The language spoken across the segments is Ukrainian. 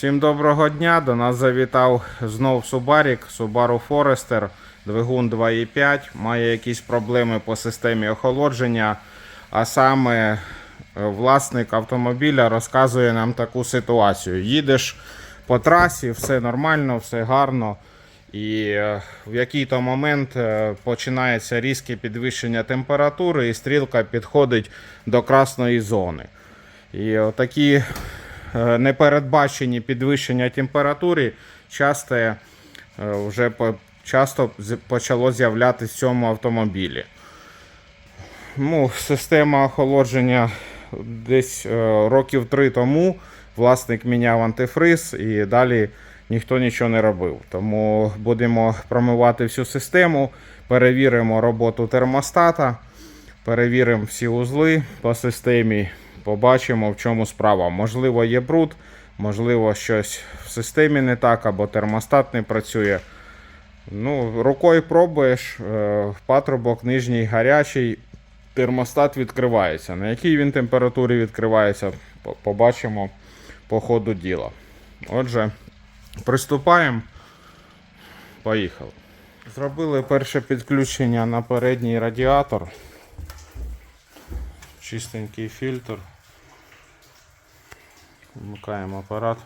Всім доброго дня. До нас завітав знов Субарік, Subaru Forester, двигун 2.5. Має якісь проблеми по системі охолодження. А саме е, власник автомобіля розказує нам таку ситуацію. Їдеш по трасі, все нормально, все гарно. І е, в який-то момент е, починається різке підвищення температури, і стрілка підходить до красної зони. І такі непередбачені підвищення температури часто е, вже часто почало з'являтися в цьому автомобілі. Ну, система охолодження десь е, років три тому власник міняв антифриз і далі ніхто нічого не робив. Тому будемо промивати всю систему, перевіримо роботу термостата, перевіримо всі узли по системі, побачимо, в чому справа. Можливо, є бруд, можливо, щось в системі не так, або термостат не працює. Ну, рукою пробуєш, е, патрубок нижній гарячий, термостат відкривається. На якій він температурі відкривається, побачимо по ходу діла. Отже, приступаємо. Поїхали. Зробили перше підключення на передній радіатор. Чистенький фільтр. Вмикаємо апарат.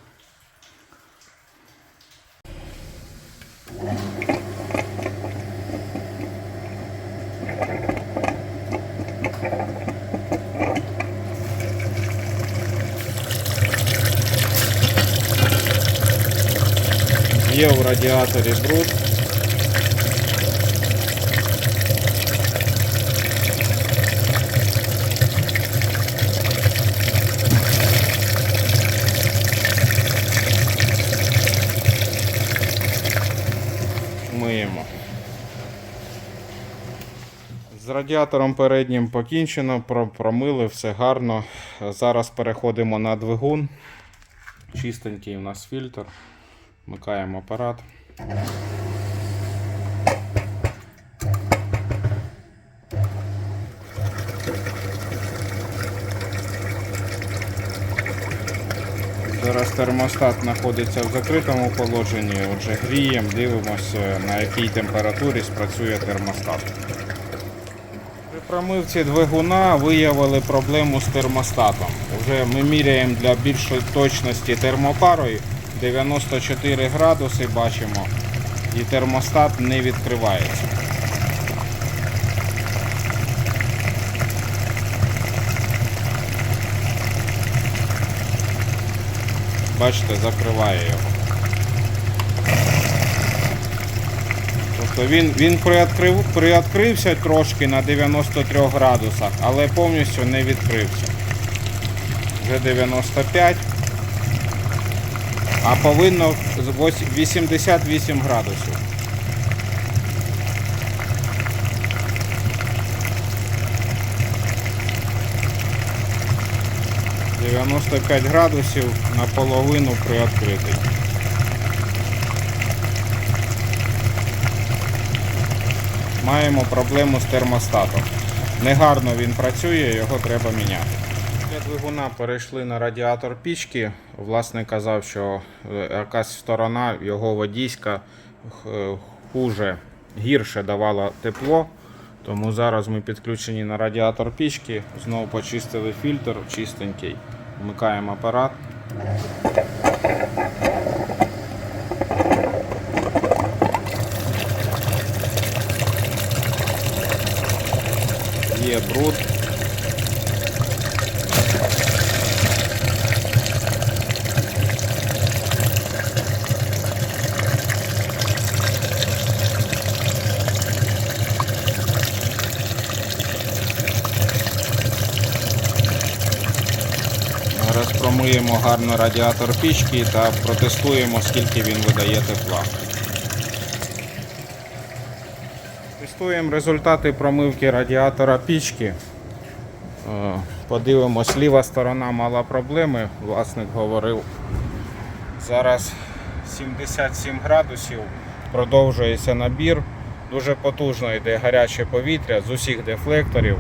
Є в радіаторі бруд. Радіатором переднім покінчено, промили, все гарно. Зараз переходимо на двигун. Чистенький у нас фільтр. Вмикаємо апарат. Зараз термостат знаходиться в закритому положенні. Отже, гріємо, дивимося, на якій температурі спрацює термостат. Промивці двигуна виявили проблему з термостатом. Вже ми міряємо для більшої точності термопарою 94 градуси бачимо, і термостат не відкривається. Бачите, закриває його. Тобто він, він приоткрив, приоткрився трошки на 93 градусах, але повністю не відкрився. Вже 95. А повинно 88 градусів. – 95 градусів наполовину приоткритий. Маємо проблему з термостатом. Негарно він працює, його треба міняти. Для двигуна перейшли на радіатор пічки. Власник казав, що е, якась сторона його водійська хуже, гірше давала тепло. Тому зараз ми підключені на радіатор пічки. Знову почистили фільтр чистенький. Вмикаємо апарат. Є бруд. Зараз гарно радіатор пічки та протестуємо, скільки він видає тепла. Тестуємо результати промивки радіатора пічки. Е, Подивимось, ліва сторона мала проблеми, власник говорив. Зараз 77 градусів, продовжується набір. Дуже потужно йде гаряче повітря з усіх дефлекторів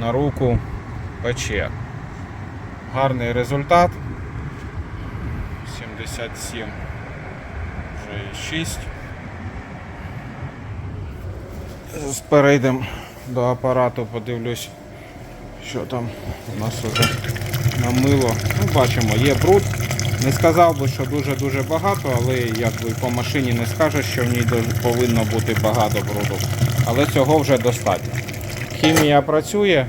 на руку пече. Гарний результат. 70 77 вже 6. Зараз перейдемо до апарату, подивлюсь, що там у нас вже намило. Ну, бачимо, є бруд. Не сказав би, що дуже-дуже багато, але якби по машині не скажеш, що в ній повинно бути багато бруду. Але цього вже достатньо. Хімія працює,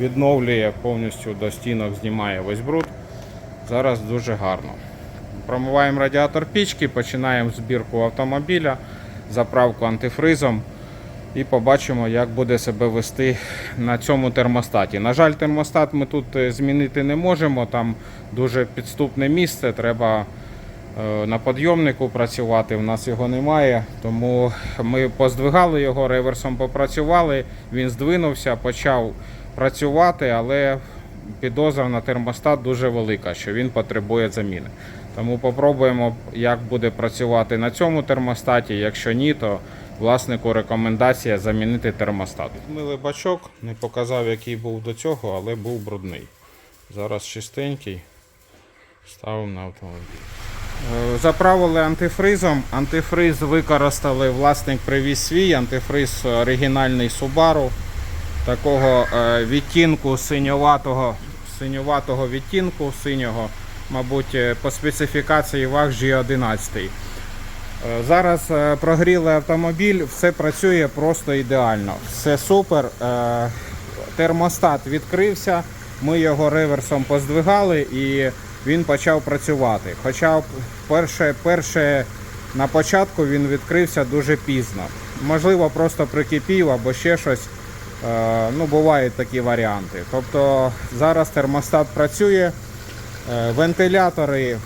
відновлює повністю до стінок, знімає весь бруд. Зараз дуже гарно. Промиваємо радіатор пічки, починаємо збірку автомобіля, заправку антифризом і побачимо, як буде себе вести на цьому термостаті. На жаль, термостат ми тут е, змінити не можемо, там дуже підступне місце, треба е, на підйомнику працювати, в нас його немає. Тому ми поздвигали його, реверсом попрацювали, він здвинувся, почав працювати, але підозра на термостат дуже велика, що він потребує заміни. Тому попробуємо, як буде працювати на цьому термостаті. Якщо ні, то власнику рекомендація замінити термостат. Милий бачок, не показав, який був до цього, але був брудний. Зараз чистенький. Ставимо на автомобіль. Е, Заправили антифризом. Антифриз використали, власник привіз свій, антифриз оригінальний Subaru. Такого е, відтінку синьоватого, синьоватого відтінку синього, мабуть, е, по специфікації ВАГ G11. Е, Зараз е, прогріли автомобіль, все працює просто ідеально. Все супер. Е, Термостат відкрився, ми його реверсом поздвигали і він почав працювати. Хоча перше, перше на початку він відкрився дуже пізно. Можливо, просто прикипів або ще щось. Ну, бувають такі варіанти. Тобто зараз термостат працює. Е, Вентилятори, е,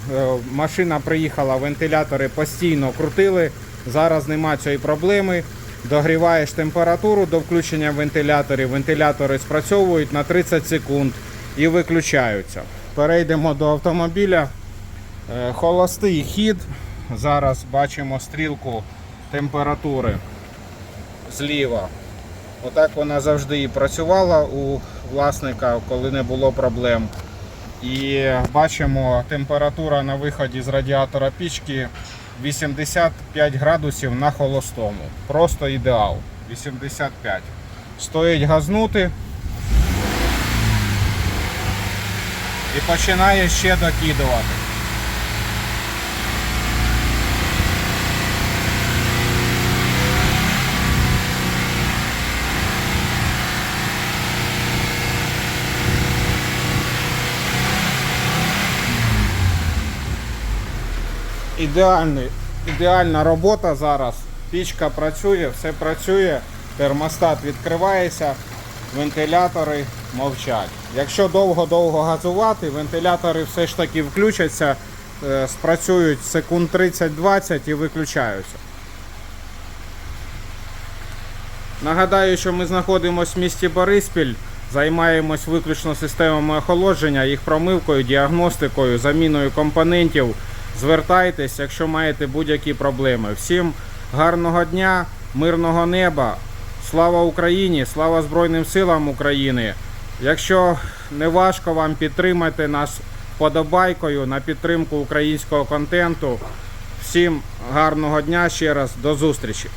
машина приїхала, вентилятори постійно крутили. Зараз нема цієї проблеми. Догріваєш температуру до включення вентиляторів. Вентилятори спрацьовують на 30 секунд і виключаються. Перейдемо до автомобіля. Е, Холостий хід. Зараз бачимо стрілку температури зліва. Отак вона завжди і працювала у власника, коли не було проблем. І бачимо, температура на виході з радіатора пічки 85 градусів на холостому. Просто ідеал. 85. Стоїть газнути. І починає ще докидувати. Ідеальний, ідеальна робота зараз. Пічка працює, все працює, термостат відкривається, вентилятори мовчать. Якщо довго-довго газувати, вентилятори все ж таки включаться, е, спрацюють секунд 30-20 і виключаються. Нагадаю, що ми знаходимося в місті Бориспіль, займаємось виключно системами охолодження, їх промивкою, діагностикою, заміною компонентів. Звертайтесь, якщо маєте будь-які проблеми. Всім гарного дня, мирного неба. Слава Україні! Слава Збройним силам України! Якщо не важко вам підтримати нас вподобайкою на підтримку українського контенту. Всім гарного дня ще раз, до зустрічі!